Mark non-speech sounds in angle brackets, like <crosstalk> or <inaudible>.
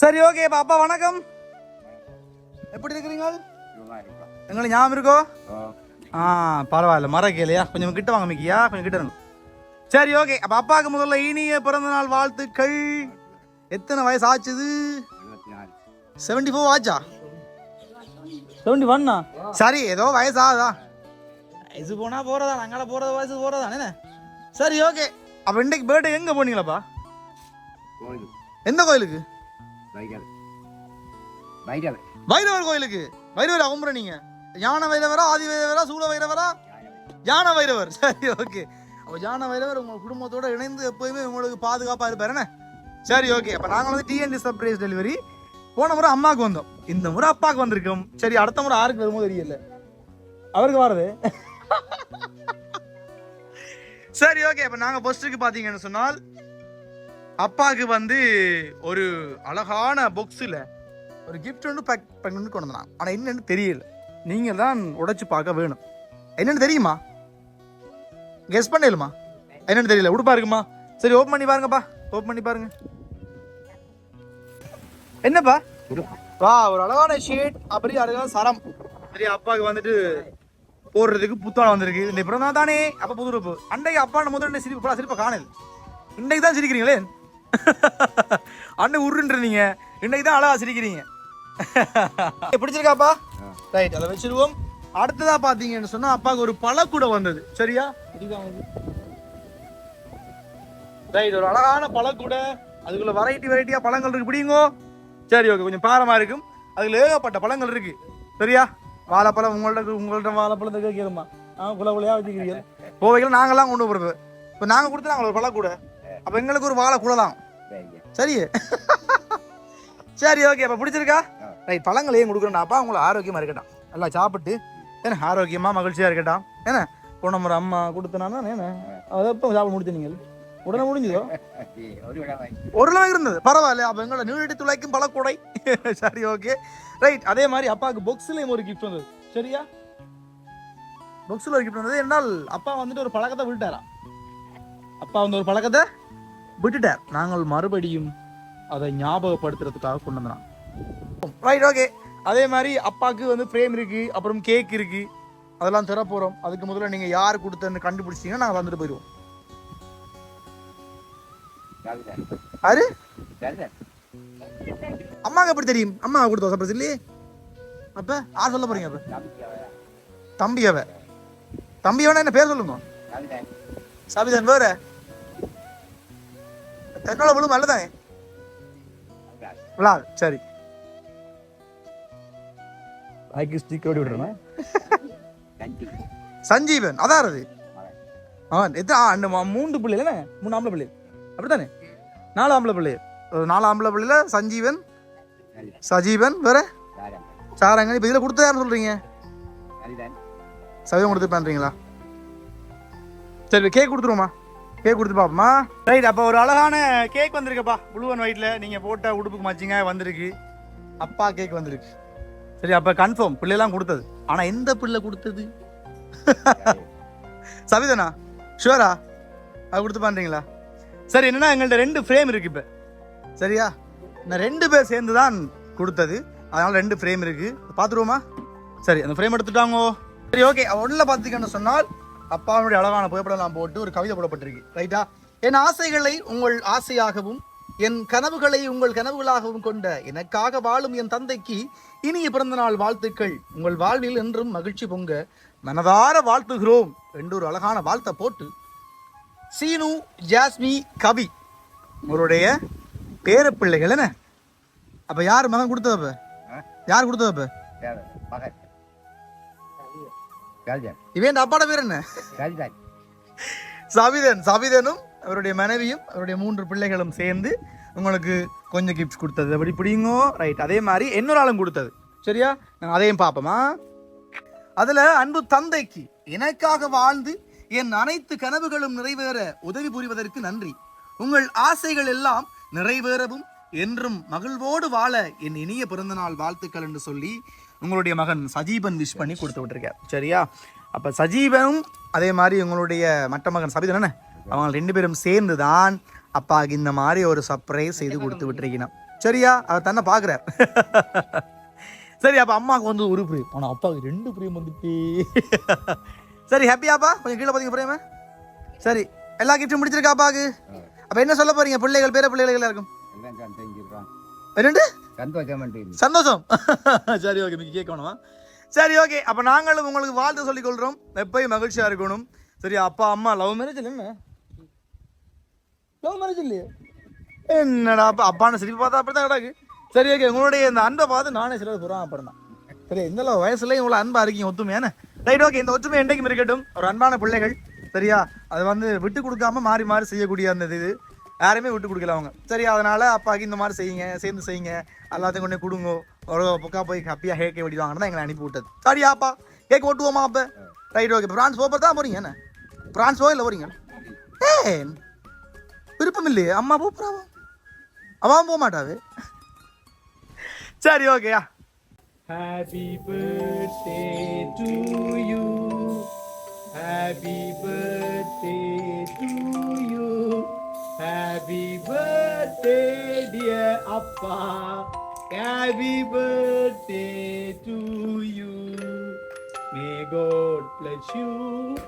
சரி ஓகே அப்பா வணக்கம். எப்படி இருக்கிறீங்க? எங்களுக்கு ஞாபகம் இருக்கோ? ஆ பரவாயில்ல மறக்கலையா? கொஞ்சம் கிட்ட வாங்க மிக்கியா. கொஞ்சம் கிட்ட இருங்க. சரி ஓகே அப்ப அப்பாவுக்கு முதல்ல இனிய பிறந்த நாள் வாழ்த்துக்கள். எத்தனை வயசு ஆச்சுது செவன்டி ஃபோர் ஆச்சா? செவன்டி ஒன்னா சரி ஏதோ வயசு ஆகுதா வயசு போனா போறதா நாங்கள போறது வயசு போறதா என்ன? சரி ஓகே அப்ப இன்னைக்கு பர்த்டே எங்க போனீங்களாப்பா? எந்த கோயிலுக்கு? வைரவர். கோயிலுக்கு. வைரவர் அகும்புற நீங்க. ஞான வைரவரா ஆதி வைரவரா சூழ வைரவரா? யான வைரவர். <laughs> சரி ஓகே. அப்போ யான வைரவர் உங்க குடும்பத்தோட இணைந்து எப்போயுமே உங்களுக்கு பாதுகாப்பா இருப்பாரு என்ன? சரி ஓகே. அப்ப நாங்க வந்து டிஎன்டி சர்ப்ரைஸ் டெலிவரி போன முறை அம்மாவுக்கு வந்தோம். இந்த முறை அப்பாவுக்கு வந்திருக்கோம். சரி அடுத்த முறை யாருக்கு வருமோ தெரியல. அவருக்கு வர்றது <laughs> சரி ஓகே. இப்போ நாங்கள் ஃபர்ஸ்ட்டுக்கு பார்த்தீங்கன்னு சொன்னால் அப்பாவுக்கு வந்து ஒரு அழகான பொக்ஸில் ஒரு கிஃப்ட் ஒன்று பேக் பண்ணி கொண்டு வந்தான். ஆனால் என்னென்னு தெரியல. நீங்கள் தான் உடைச்சு பார்க்க வேணும். என்னன்னு தெரியுமா? கெஸ் பண்ணலுமா? என்னன்னு தெரியல. உடுப்பா இருக்குமா? சரி ஓப்பன் பண்ணி பாருங்கப்பா. ஓப்பன் பண்ணி பாருங்க. என்னப்பா? வா ஒரு அழகான ஷேட் அப்படி அழகான சரம். சரி அப்பாவுக்கு வந்துட்டு போடுறதுக்கு புத்தாளம் வந்திருக்கு. இந்த பிறந்தா தானே? அப்போ புது அன்றைக்கு அப்பா முதல்ல சிரிப்பு சிரிப்பை காணல். இன்றைக்கு தான் சிரிக்கிறீங்களே? <laughs> அண்ணன் உருன்றீங்க இன்னைக்கு தான் அழகா சிரிக்கிறீங்க. <laughs> பிடிச்சிருக்காப்பா? ரைட் அதை வச்சிருவோம். அடுத்ததா பாத்தீங்கன்னு சொன்னா அப்பாவுக்கு ஒரு பழக்கூடை வந்தது. சரியா? ரைட் ஒரு அழகான பழக்கூடை அதுக்குள்ள வெரைட்டி வெரைட்டியா பழங்கள் இருக்கு. பிடிங்கோ சரி ஓகே கொஞ்சம் பாரமா இருக்கும். அதுல ஏகப்பட்ட பழங்கள் இருக்கு. சரியா? வாழைப்பழம் உங்கள்ட்ட உங்கள்ட்ட வாழைப்பழத்துக்கு கேட்கிறோமா ஆ குல குலையா வச்சுக்கிறீங்க. கோவைகள் நாங்கெல்லாம் கொண்டு போறது. இப்போ நாங்கள் கொடுத்து நாங்கள் ஒரு பழக்கூடை அப்ப எங்களுக்கு ஒரு வாழை கூடலாம் <laughs> சரி சரி ஓகே அப்ப பிடிச்சிருக்கா? ரைட் பழங்கள் ஏன் கொடுக்குறேன்டாப்பா உங்களை ஆரோக்கியமா இருக்கட்டும். நல்லா சாப்பிட்டு ஏன்னா ஆரோக்கியமா மகிழ்ச்சியா இருக்கட்டும். ஏன்னா போன முறை அம்மா கொடுத்தனானா என்ன? அதை எப்போ சாப்பிட முடிச்சு நீங்கள் உடனே முடிஞ்சதோ? ஒரு லவம் இருந்தது. பரவாயில்ல அப்ப எங்களை நீடி துளைக்கும் பழக்கூடை. <laughs> சரி ஓகே ரைட் அதே மாதிரி அப்பாவுக்கு பொக்ஸ்லயும் ஒரு கிஃப்ட் வந்தது. சரியா? பொக்ஸ்ல ஒரு கிஃப்ட் வந்தது. என்னால் அப்பா வந்துட்டு ஒரு பழக்கத்தை விட்டாராம் அப்பா வந்து ஒரு பழக்கத்தை விட்டுட்டார். நாங்கள் மறுபடியும் அதை ஞாபகப்படுத்துறதுக்காக கொண்டு வந்தான் ரைட் ஓகே அதே மாதிரி அப்பாவுக்கு வந்து ஃப்ரேம் இருக்கு அப்புறம் கேக் இருக்கு. அதெல்லாம் தர அதுக்கு முதல்ல நீங்க யார் கொடுத்தன்னு கண்டுபிடிச்சீங்கன்னா நாங்கள் வந்துட்டு போயிடுவோம். யாரு? அம்மாக்கு எப்படி தெரியும்? அம்மா கொடுத்தோம் சப்பரஸ் இல்லையே? அப்ப யார் சொல்ல போறீங்க அப்ப? தம்பி அவ தம்பி அவனா என்ன பேர் சொல்லுங்க? சபிதன் வேற. தன்னோட விழும் அல்லதானே விழா சரி. பாக்கி ஸ்டிக் ஓடி விடுறேன் சஞ்சீவன் அதான் அது. அவன் எத்தனை ஆ, அந்த மூன்று பிள்ளைல மூணு ஆம்பளை பிள்ளை. அப்படித்தானே? நாலு ஆம்பளை பிள்ளை. நாலு ஆம்பளை பிள்ளைல சஞ்சீவன் சஜீவன் வேற? சாரங்க இப்போ இதில் கொடுத்தா யாரும் சொல்றீங்க? சதவீதம் கொடுத்து பண்றீங்களா? சரி கேக் கொடுத்துருவோமா கேக் கொடுத்து பாப்போமா? ரைட் அப்போ ஒரு அழகான கேக் வந்திருக்குப்பா. ப்ளூ அண்ட் ஒயிட்ல நீங்க போட்ட உடுப்புக்கு மச்சிங்க வந்திருக்கு. அப்பா கேக் வந்திருக்கு. சரி அப்ப கன்ஃபார்ம் பிள்ளைலாம் கொடுத்தது. ஆனா எந்த பிள்ளை கொடுத்தது? சவிதனா? ஷுவரா அது கொடுத்து பண்றீங்களா? சரி என்னன்னா எங்கள்கிட்ட ரெண்டு ஃப்ரேம் இருக்கு இப்ப. சரியா? நான் ரெண்டு பேர் சேர்ந்து தான் கொடுத்தது. அதனால ரெண்டு ஃப்ரேம் இருக்கு. பார்த்துருவோமா? சரி அந்த ஃப்ரேம் எடுத்துட்டாங்கோ. சரி ஓகே ஒன்றில் பார்த்துக்கன்னு சொன்னால் அப்பாவுடைய அழகான புகைப்படம்லாம் போட்டு ஒரு கவிதை போடப்பட்டிருக்கு. ரைட்டா என் ஆசைகளை உங்கள் ஆசையாகவும் என் கனவுகளை உங்கள் கனவுகளாகவும் கொண்ட எனக்காக வாழும் என் தந்தைக்கு இனிய பிறந்தநாள் வாழ்த்துக்கள். உங்கள் வாழ்வில் என்றும் மகிழ்ச்சி பொங்க மனதார வாழ்த்துகிறோம் என்று ஒரு அழகான வாழ்த்தை போட்டு சீனு ஜாஸ்மி கவி உங்களுடைய பேர பிள்ளைகள் என்ன? அப்ப யார் மகன் கொடுத்தது அப்ப? யார் கொடுத்தது அப்ப இவன் அப்பாட பேர் என்ன? சவிதன். சவிதனும் அவருடைய மனைவியும் அவருடைய மூன்று பிள்ளைகளும் சேர்ந்து உங்களுக்கு கொஞ்சம் கிஃப்ட்ஸ் கொடுத்தது. அப்படி பிடிங்கோ ரைட் அதே மாதிரி இன்னொரு ஆளும் கொடுத்தது. சரியா? நாங்கள் அதையும் பார்ப்போமா? அதுல அன்பு தந்தைக்கு எனக்காக வாழ்ந்து என் அனைத்து கனவுகளும் நிறைவேற உதவி புரிவதற்கு நன்றி. உங்கள் ஆசைகள் எல்லாம் நிறைவேறவும் என்றும் மகிழ்வோடு வாழ என் இனிய பிறந்தநாள் வாழ்த்துக்கள் என்று சொல்லி உங்களுடைய மகன் சஜீபன் விஷ் பண்ணி கொடுத்து விட்டுருக்கார். சரியா? அப்போ சஜீவனும் அதே மாதிரி உங்களுடைய மற்ற மகன் சபிதன் என்ன அவங்க ரெண்டு பேரும் சேர்ந்து தான் அப்பாவுக்கு இந்த மாதிரி ஒரு சர்ப்ரைஸ் செய்து கொடுத்து விட்டுருக்கணும் சரியா? அவர் தன்னை பார்க்குறார். <laughs> சரி அப்போ அம்மாவுக்கு வந்து ஒரு பிரியம். ஆனால் அப்பாவுக்கு ரெண்டு பிரியம் வந்துட்டு. <laughs> சரி ஹாப்பியாப்பா கொஞ்சம் கீழே பார்த்தீங்க பிரேம சரி எல்லா கிஃப்ட்டும் முடிச்சிருக்கா அப்பாவுக்கு? அப்போ என்ன சொல்ல போகிறீங்க பிள்ளைகள் பேர பிள்ளைகள் இருக்கும் ரெண்டு சந்தோஷம். <laughs> சரி ஓகே மிக்க கேட்கணுமா சரி ஓகே அப்போ நாங்களும் உங்களுக்கு வாழ்த்து சொல்லிக் கொள்கிறோம் எப்பயும் மகிழ்ச்சியாக இருக்கணும். சரி அப்பா அம்மா லவ் மேரேஜ் இல்லை லவ் மேரேஜ் இல்லையே? என்னடா அப்பா அப்பான்னு சிரிப்பு பார்த்தா அப்படி தான் கிடக்கு. சரி ஓகே உங்களுடைய இந்த அன்பை பார்த்து நானே சில புறம் அப்புறம் தான் சரி இந்த வயசுல இவ்வளோ அன்பா இருக்கீங்க ஒத்துமையான ரைட் ஓகே இந்த ஒத்துமை என்றைக்கும் இருக்கட்டும். ஒரு அன்பான பிள்ளைகள் சரியா? அது வந்து விட்டு கொடுக்காம மாறி மாறி செய்யக்கூடிய அந்த இது. யாரையுமே விட்டு கொடுக்கல அவங்க. சரி அதனால அப்பாவுக்கு இந்த மாதிரி செய்யுங்க சேர்ந்து செய்யுங்க. எல்லாத்தையும் கொண்டு கொடுங்க. ஒரு பக்கா போய் ஹாப்பியாக கேக்கை வெடிவாங்கன்னு தான் எங்களை அனுப்பி விட்டது. சரியா அப்பா கேக் ஓட்டுவோமா அப்போ? ரைட் ஓகே பிரான்ஸ் போகிறது தான் போறீங்க என்ன? பிரான்ஸ் போக இல்லை போறீங்க? ஏன் விருப்பம் இல்லையே. அம்மா போறாவா அவன். போக மாட்டாவே. சரி ஓகேயா happy birthday to you happy birthday to you Happy birthday, dear Appa. Happy birthday to you. May God bless you.